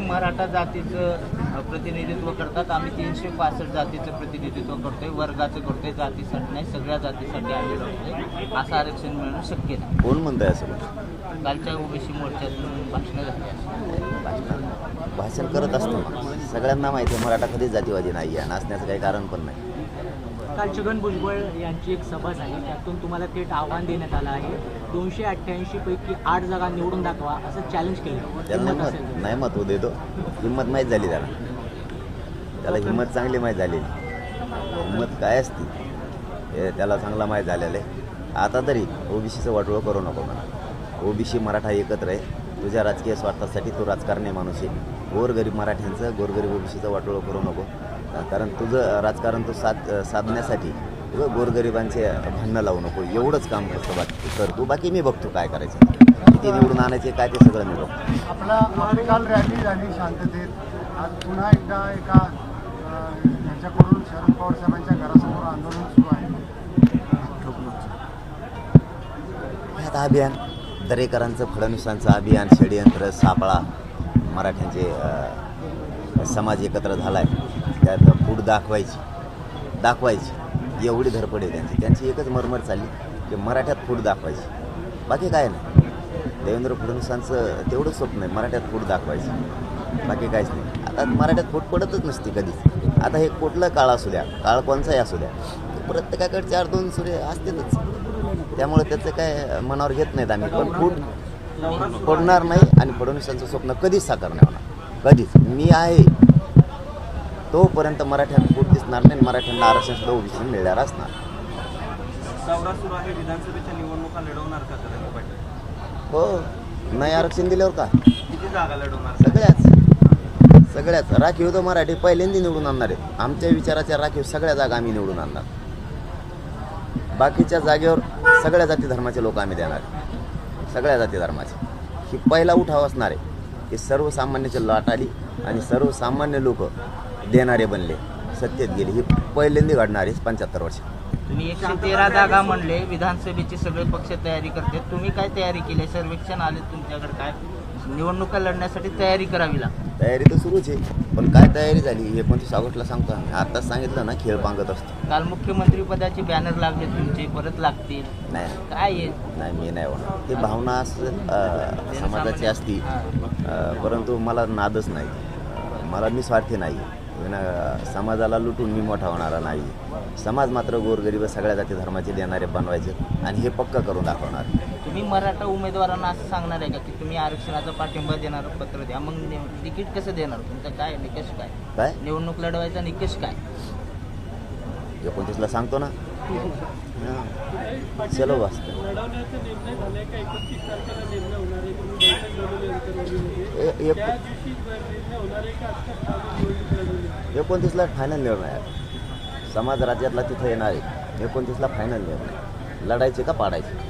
मराठा जातीचं प्रतिनिधित्व करतात. आम्ही तीनशे पासष्ट जातीचं प्रतिनिधित्व करतोय वर्गाचं करतोय जातीसाठी नाही सगळ्या जातीसाठी आम्ही लढतोय. असं आरक्षण मिळणं शक्य नाही. कोण म्हणताय असं? कालच्या ओबीसी मोर्चातून भाषणं झाली. भाषण भाषण करत असतो सगळ्यांना माहिती आहे मराठा कधीच जातीवादी नाही आहे नाचण्याचं काही कारण पण नाही. काल छगन भुजबळ यांची एक सभा झाली. त्यातून तुम्हाला थेट आव्हान देण्यात आलं आहे. दोनशे अठ्ठ्याऐंशी पैकी आठ जागा निवडून दाखवा असं चॅलेंज केलं. नाही महत्त्व देतो. हिंमत माहीत झाली त्याला. त्याला हिंमत चांगली माहीत झालेली हिंमत काय असते? हे त्याला चांगला माहीत झालेलं आहे. आता तरी ओबीसीचं वाटोळं करू नको म्हणा. ओबीसी मराठा एकत्र आहे. तुझ्या राजकीय स्वार्थासाठी तू राजकारणी माणूस आहे. गोरगरीब मराठ्यांचं गोरगरीब ओबीसीचं वाटोळं करू नको. कारण तुझं राजकारण तू साध साधण्यासाठी तुझं गोरगरिबांचे भांडणं लावू नको. एवढंच काम करतो बाकी. कर तू. बाकी मी बघतो काय करायचं. किती निवडून आणायचे काय ते सगळं मी बघतो. आपला काल रॅली झाली शांततेत. आज पुन्हा एकदा एका अ, यांच्याकडून शरद पवार साहेबांच्या घरासमोर आंदोलन सुरू आहे. आता अभियान. दरेकरांचं फडणवीसांचं अभियान षडयंत्र सापळा मराठ्यांचे समाज एकत्र झाला आहे त्यात फूट दाखवायची दाखवायची. एवढी धरपड आहे त्यांची. त्यांची एकच मरमर चालली की मराठ्यात फूट दाखवायची. बाकी काय नाही. देवेंद्र फडणवीसांचं तेवढं स्वप्न आहे मराठ्यात फूट दाखवायची. बाकी काहीच नाही. आता मराठ्यात फूट पडतच नसते कधीच. आता हे कुठलं काळ असू द्या काळ कोणचाही असू द्या प्रत्येकाकडे चार दोन सूर्य असतीलच. त्यामुळे त्याचं काय मनावर घेत नाहीत आम्ही. पण फूट पडणार नाही आणि फडणवीसांचं स्वप्न कधीच साकार नाही. होणार कधीच. मी आहे. तोपर्यंत मराठ्यांना फूट दिसणार नाही मराठ्यांना आरक्षण सुद्धा ओबीसी मिळणार असणार. विधानसभेच्या निवडणुका लढवणार का हो. नाही आरक्षण दिल्यावर का? किती जागा लढवणार? सगळ्याच. सगळ्याच. राखीव तर मराठी पहिल्यांदा निवडून आणणार आहेत. आमच्या विचाराच्या राखीव सगळ्या जागा आम्ही निवडून आणणार. बाकीच्या जागेवर सगळ्या जाती धर्माचे लोक आम्ही देणार. सगळ्या जाती धर्माचे. ही पहिला उठाव असणार आहे. की सर्वसामान्याच्या लाट आली आणि सर्वसामान्य लोक देणारे बनले. सत्तेत गेले ही. पहिल्यांदा घडणार आहे पंच्याहत्तर वर्ष. तुम्ही एकशे तेरा जागा म्हणले विधानसभेची सगळे पक्ष तयारी करते तुम्ही काय तयारी केली? सर्वेक्षण आले तुमच्याकडे काय? निवडणुका लढण्यासाठी तयारी करावी लागते. तयारी तर सुरूच आहे. पण काय तयारी झाली एकोणतीस ऑगस्टला सांगतो. आम्ही आत्ताच सांगितलं ना खेळ पांगत असतो. काल मुख्यमंत्री पदाचे बॅनर लागले तुमचे परत लागतील. नाही. काय आहे नाही मी नाही होणार. ती भावना असं अ, समाजाची असती. अ, परंतु मला नादच नाही. मला मी स्वार्थी नाही. विना समाजाला लुटून मी मोठा होणारा नाही. समाज मात्र गोरगरीब सगळ्या जाती धर्माचे देणारे बनवायचे आणि हे पक्क करून दाखवणार. तुम्ही मराठा उमेदवारांना असं सांगणार आहे का की तुम्ही आरक्षणाचा पाठिंबा देणार पत्र द्या? मग ने- तिकीट कसं देणार? तुमचं काय निकष काय? काय? निवडणूक लढवायचा निकष काय? एकोणतीसला सांगतो ना. हां. चलो वाचतो. एकोणतीसला फायनल निर्णय आहे. समाज राज्यातला तिथं येणार आहे. एकोणतीसला फायनल निर्णय. लढायचे का पाडायचे?